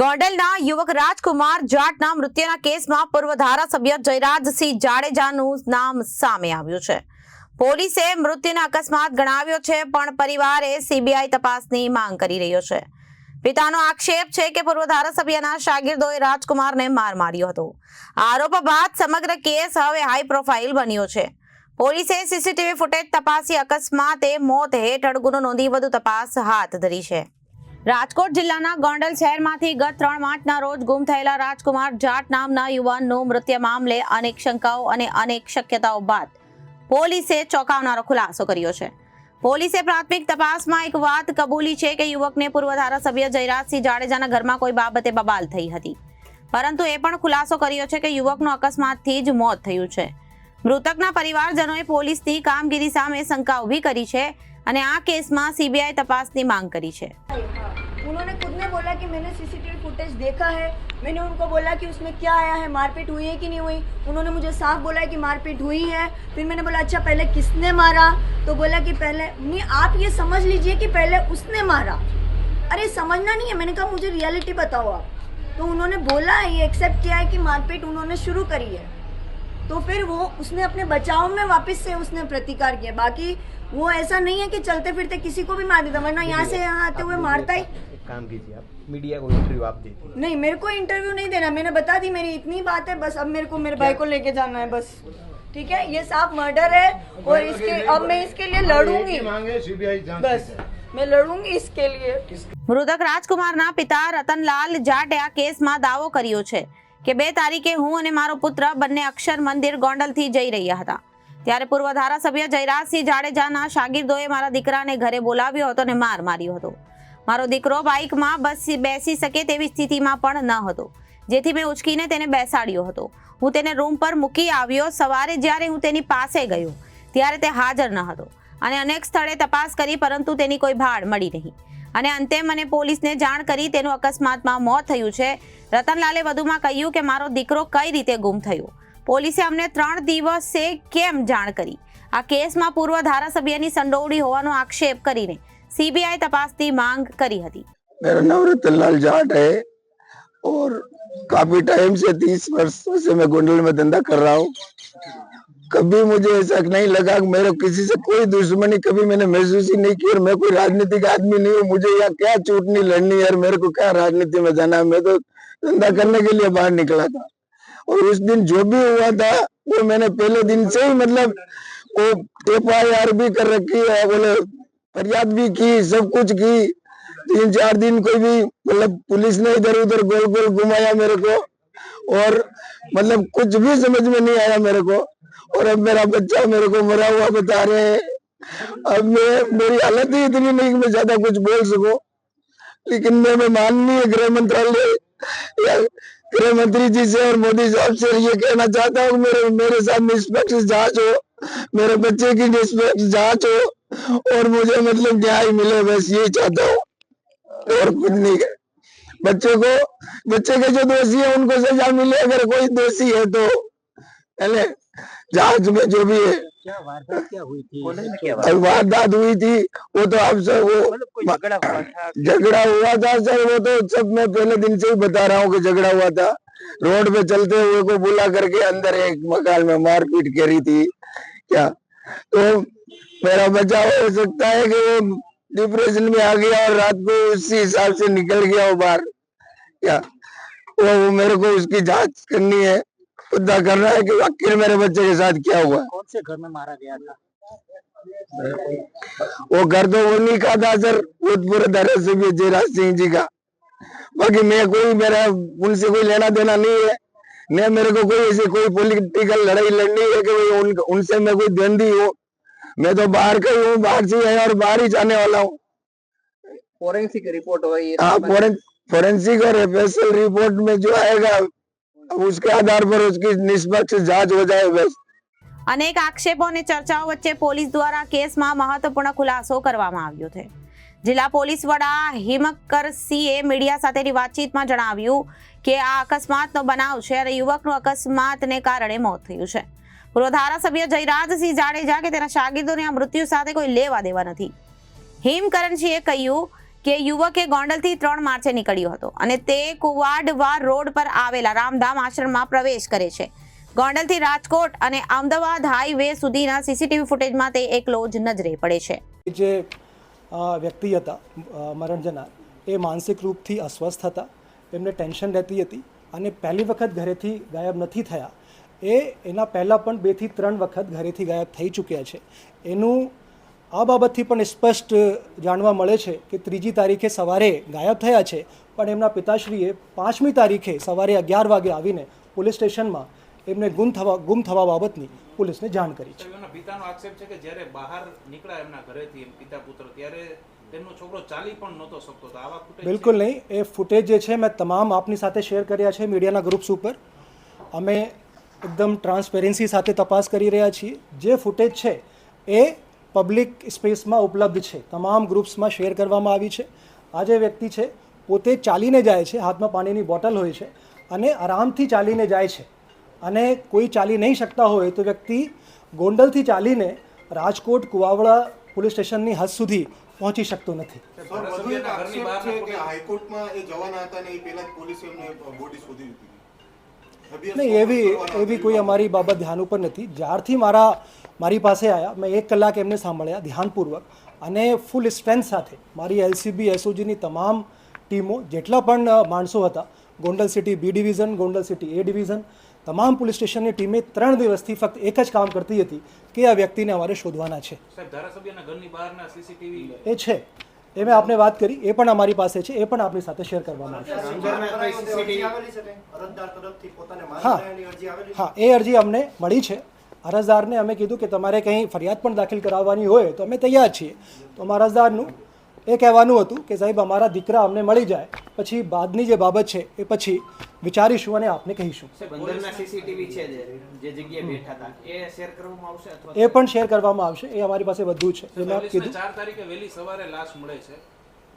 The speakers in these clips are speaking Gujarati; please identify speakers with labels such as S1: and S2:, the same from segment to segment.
S1: ગોંડલના યુવક રાજકુમાર જાટના મૃત્યુના કેસમાં પૂર્વ ધારાસભ્ય જયરાજસિંહ જાડેજાનું નામ સામે આવ્યું છે. પોલીસે મૃત્યુને અકસ્માત ગણાવ્યો છે, પણ પરિવારે સીબીઆઈ તપાસની માંગ કરી રહ્યો છે. પિતાનો આક્ષેપ છે કે પૂર્વ ધારાસભ્યના શાગીર્દોએ રાજકુમારને માર માર્યો હતો. આરોપ બાદ સમગ્ર કેસ હવે હાઈ પ્રોફાઇલ બન્યો છે. પોલીસે સીસીટીવી ફૂટેજ તપાસી અકસ્માતે મોત હેઠળ ગુનો નોંધી વધુ તપાસ હાથ ધરી છે. રાજકોટ જિલ્લાના ગોંડલ શહેરમાંથી ગત ત્રણ માર્ચના રોજ ગુમ થયેલા રાજકુમાર જાટ નામના યુવાનનું મૃત્યુ મામલે અનેક શંકાઓ અને અનેક શક્યતાઓ બાદ પોલીસે ચોંકાવનારો ખુલાસો કર્યો છે. પોલીસે પ્રાથમિક તપાસમાં એક વાત કબૂલી છે કે યુવકને પૂર્વ ધારાસભ્ય જયરાજસિંહ જાડેજાના ઘરમાં કોઈ બાબતે બબાલ થઈ હતી. પરંતુ એ પણ ખુલાસો કર્યો છે કે યુવકનું અકસ્માતથી જ મોત થયું છે. મૃતકના પરિવારજનોએ પોલીસની કામગીરી સામે શંકા ઊભી કરી છે અને આ કેસમાં સીબીઆઈ તપાસની માંગ કરી છે
S2: उन्होंने खुद ने बोला कि मैंने सीसीटीवी फुटेज देखा है मैंने उनको बोला कि उसमें क्या आया है मारपीट हुई है कि नहीं हुई उन्होंने मुझे साफ बोला है कि मारपीट हुई है फिर मैंने बोला अच्छा पहले किसने मारा तो बोला कि पहले नहीं आप ये समझ लीजिए कि पहले उसने मारा अरे समझना नहीं है मैंने कहा मुझे रियलिटी बताओ आप तो उन्होंने बोला है ये एक्सेप्ट किया है कि मारपीट उन्होंने शुरू करी है तो फिर वो उसने अपने बचाव में वापस से उसने प्रतिकार किया बाकी वो ऐसा नहीं है कि चलते फिरते किसी को भी मार देता वरना यहाँ से यहाँ आते हुए मारता ही
S3: एक काम कीजिए आप मीडिया को इंटरव्यू आप दीजिए
S2: नहीं मेरे को इंटरव्यू नहीं देना मैंने बता दी मेरी इतनी बात है बस अब मेरे को मेरे भाई को लेके जाना है बस ठीक है ये साफ मर्डर है और इसके अब मैं इसके लिए लड़ूंगी
S4: मांगे सीबीआई जांच
S2: बस मैं लड़ूंगी इसके लिए
S1: મૃતક રાજકુમારના પિતા રતનલાલ જાટે આ કેસમાં દાવો કર્યો છે કે બે તારીખે હું અને મારો પુત્ર બંને અક્ષર મંદિર ગોંડલથી જઈ રહ્યા હતા. ત્યારે પૂર્વ ધારાસભ્ય જયરાજસિંહ જાડેજાના શાગીર્દોએ મારા દીકરાને ઘરે બોલાવ્યો હતો અને માર માર્યો હતો. મારો દીકરો બાઇકમાં બસ બેસી શકે તેવી સ્થિતિમાં પણ ન હતો, જેથી મેં ઉચકીને તેને બેસાડ્યો હતો. હું તેને રૂમ પર મૂકી આવ્યો સવારે જ્યારે હું તેની પાસે ગયો, ત્યારે તે હાજર ન હતો અને અનેક સ્થળે તપાસ કરી પરંતુ તેની કોઈ ભાડ મળી નહીં. અને અંતે મને પોલીસને જાણ કરી તેનું અકસ્માતમાં મોત થયું છે રતનલાલે વધુમાં કહ્યું કે મારો દીકરો કઈ રીતે ગુમ થયો પોલીસે અમને ત્રણ દિવસે કેમ જાણ કરી આ કેસમાં પૂર્વ ધારાસભ્યની સંડોવણી હોવાનો આક્ષેપ કરીને સીબીઆઈ તપાસની માંગ કરી હતી
S5: मेरा नाम रतनलाल जाट है और काफी टाइम से तीस वर्षों से मैं गोंडल में धंधा कर रहा हूँ कभी मुझे ऐसा नहीं लगा कि मेरे किसी से कोई दुश्मनी कभी मैंने महसूस ही नहीं की और मैं कोई राजनीतिक आदमी नहीं हूँ। मुझे यहाँ क्या चूटनी लड़नी है मेरे को क्या राजनीति में जाना है? मैं तो धंधा करने के लिए बाहर निकला था। और उस दिन जो भी हुआ था, वो मैंने पहले दिन से ही मतलब वो एफ़ आई आर भी कर रखी है, बोले, फरियाद भी की, सब कुछ की। तीन चार दिन कोई भी मतलब पुलिस ने इधर उधर गोल गोल घुमाया मेरे को और मतलब कुछ भी समझ में नहीं आया मेरे को। और अब मेरा बच्चा मेरे को मरा हुआ बता रहे हैं। अब मैं, मेरी हालत ही इतनी नहीं मैं ज़्यादा कुछ बोल सकूँ। लेकिन मैं मैं माननीय गृह मंत्रालय, या गृह मंत्री जी से और मोदी साहब से ये कहना चाहता हूँ, मेरे मेरे साथ निष्पक्ष जाँच हो, मेरे बच्चे की निष्पक्ष जाँच हो, और मुझे मतलब न्याय मिले, बस यही चाहता हूँ। और कुछ नहीं है। बच्चे को, बच्चे के जो दोषी है, उनको सजा मिले, अगर कोई दोषी है तो पहले जाँच में जो भी है।
S3: क्या वारदात क्या हुई थी? क्या
S5: वारदात हुई थी वो तो आप सब वो
S3: मतलब झगड़ा हुआ था?
S5: झगड़ा हुआ था सर वो तो सब मैं पहले दिन से ही बता रहा हूँ कि झगड़ा हुआ था। रोड पे चलते हुए को बुला करके अंदर एक मकान में मारपीट करी थी क्या? तो मेरा बचाव हो सकता है कि वो डिप्रेशन में आ गया और रात को उसी हिसाब से निकल गया वो बाहर क्या? वो मेरे को उसकी जाँच करनी है। पता करना है कि आखिर मेरे बच्चे के साथ क्या हुआ?
S3: कौन से घर में मारा गया था?
S5: वो घर तो उन्हीं का था सर। भूतपूर्व धारासभ्य जयराज सिंह जी का। बाकी मैं कोई मेरा उनसे कोई लेना देना नहीं है। न मेरे को कोई ऐसी कोई पॉलिटिकल लड़ाई लड़नी है कि उन, उनसे मैं कोई द्वंदी हूँ। मैं तो बाहर का ही हूँ बाहर से है और बाहर ही जाने वाला हूँ।
S3: फोरेंसिक रिपोर्ट हो ये।
S5: हाँ फोरें, फोरेंसिक और रिपोर्ट में जो आएगा अब उसके आधार पर उसकी निष्पक्ष जांच हो जाए बस
S1: અનેક આક્ષેપો અને ચર્ચાઓ વચ્ચે પોલીસ દ્વારા કેસમાં મહત્વપૂર્ણ ખુલાસો કરવામાં આવ્યો છે જિલ્લા પોલીસ વડા હિમકર સિંહે મીડિયા સાથેની વાતચીતમાં જણાવ્યું કે આ અકસ્માતનો બનાવ છે અને યુવકનું અકસ્માતને કારણે મોત થયું છે પૂર્વ ધારાસભ્ય જયરાજસિંહ જાડેજા કે તેના શાગીર્દોની આ મૃત્યુ સાથે કોઈ લેવા દેવા નથી હિમકરણસિંહે કહ્યું કે યુવકે ગોંડલથી ત્રણ માર્ચે નીકળ્યો હતો અને તે કુવાડવા રોડ પર આવેલા રામધામ આશ્રમમાં પ્રવેશ કરે છે. ગોંડલથી રાજકોટ અને અમદાવાદ હાઈવે સુધીના સીસીટીવી ફૂટેજમાં તે એકલો જ નજરે પડે છે.
S4: જે વ્યક્તિ હતા અ, મરણ જનાર એ માનસિક રૂપથી અસ્વસ્થ હતા એમને ટેન્શન રહેતી હતી અને પહેલી વખત ઘરેથી ગાયબ નથી થયા. એ એના પહેલાં પણ બેથી ત્રણ વખત ઘરેથી ગાયબ થઈ ચૂક્યા છે. એનું આ બાબતથી પણ સ્પષ્ટ જાણવા મળે છે કે ત્રીજી તારીખે સવારે ગાયબ થયા છે પણ એમના પિતાશ્રીએ પાંચમી તારીખે સવારે અગિયાર વાગે આવીને પોલીસ સ્ટેશનમાં એમને ગુમ થવા ગુમ થવા બાબતની પોલીસને જાણ કરી છે.
S6: પિતાનો આક્ષેપ છે કે જ્યારે બહાર નીકળ્યા એમના ઘરેથી પિતા પુત્ર ત્યારે તેમનો છોકરો ચાલી પણ નહોતો શકતો. તો આવા ફૂટેજ
S4: બિલકુલ નહીં. એ ફૂટેજ જે છે મેં તમામ આપની સાથે શેર કર્યા છે મીડિયાના ગ્રુપ્સ ઉપર. અમે એકદમ ટ્રાન્સપેરન્સી સાથે તપાસ કરી રહ્યા છીએ. જે ફૂટેજ છે એ પબ્લિક સ્પેસમાં ઉપલબ્ધ છે. તમામ ગ્રુપ્સમાં શેર કરવામાં આવી છે. આ જે વ્યક્તિ છે પોતે ચાલીને જાય છે હાથમાં પાણીની બોટલ હોય છે અને આરામથી ચાલીને જાય છે. અને કોઈ ચાલી નહીં શકતા હોય તો વ્યક્તિ ગોંડલથી ચાલીને રાજકોટ કુવાવડા પોલીસ સ્ટેશનની હદ સુધી પહોંચી શકતો નથી. નહીં એવી એવી કોઈ અમારી બાબત ધ્યાન ઉપર નથી. જ્યારથી મારા મારી પાસે આવ્યા મેં એક કલાક એમને સાંભળ્યા ધ્યાનપૂર્વક અને ફૂલ સ્ટ્રેન્થ સાથે. મારી એલસીબી એસઓજીની તમામ ટીમો જેટલા પણ માણસો હતા Gondal city B division Gondal city A division તમામ પોલીસ સ્ટેશનની ટીમે ત્રણ દિવસથી ફક્ત એક જ કામ કરતી હતી કે આ વ્યક્તિને અમારે શોધવાના છે.
S6: સાહેબ ધારાસભ્યના ઘરની બહારના સીસીટીવી
S4: એ છે. એ મેં આપને વાત કરી એ પણ અમારી પાસે છે એ પણ આપની સાથે શેર કરવામાં આવશે હા. હા એ અરજી અમને મળી છે. અરજદારને અમે કીધું કે તમારે કંઈ ફરિયાદ પણ દાખલ કરાવવાની હોય તો અમે તૈયાર છીએ. તો અમારા અરજદારનું એ કહેવાનું હતું કે સાહેબ અમારા દીકરા અમને મળી જાય પછી બાદની જે બાબત છે એ પછી વિચારીશું અને આપને કહીશું.
S7: અંદરના સીસીટીવી છે જે જે જગ્યાએ બેઠા હતા એ શેર કરવામાં આવશે અથવા
S4: એ પણ શેર કરવામાં આવશે એ અમારી પાસે બધું છે. કીધું
S6: ચાર તારીખે વહેલી સવારે લાશ મળે છે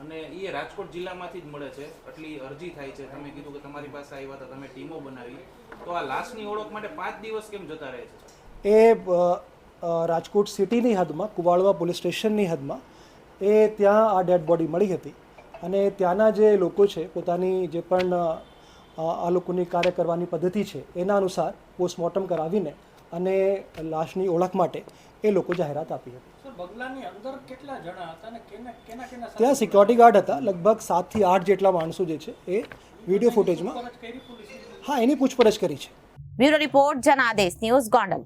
S6: અને એ રાજકોટ જિલ્લામાંથી જ મળે છે. એટલી અરજી થાય છે. તમે કીધું કે તમારી પાસે આવ્યા હતા તમે ટીમો બનાવી. તો આ લાશની ઓળખ માટે પાંચ દિવસ કેમ જતા રહે છે?
S4: એ રાજકોટ સિટીની હદમાં કુવાડવા પોલીસ સ્ટેશનની હદમાં એ ત્યાં આ ડેડ બોડી મળી હતી. અને ત્યાંના જે લોકો છે પોતાની જે પણ આ લોકોની કાર્ય કરવાની પદ્ધતિ છે એના અનુસાર પોસ્ટમોર્ટમ કરાવીને અને લાશની ઓળખ માટે એ લોકો જાહેરાત આપી હતી.
S8: બગલાની અંદર કેટલા જણા હતા અને કેના કેના કેના
S4: ત્યાં સિક્યોરિટી ગાર્ડ હતા લગભગ સાતથી આઠ જેટલા માણસો જે છે એ વીડિયો ફૂટેજમાં હા એની પૂછપરછ કરી છે.
S1: Bureau report Janadesh news Gondal.